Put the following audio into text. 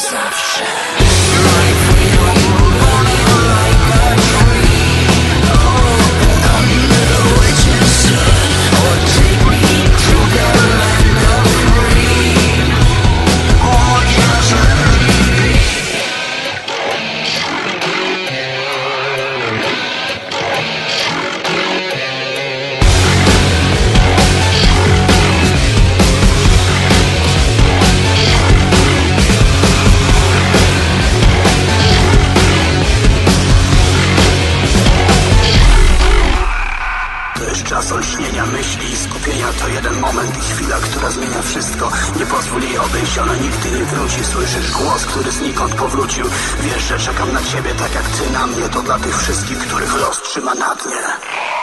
zawsze. Czas olśnienia myśli i skupienia To jeden moment i chwila, która zmienia wszystko. Nie pozwól jej odejść, ona nigdy nie wróci. Słyszysz głos, który znikąd powrócił. Wiesz, że czekam na ciebie tak jak ty na mnie. To dla tych wszystkich, których los trzyma na dnie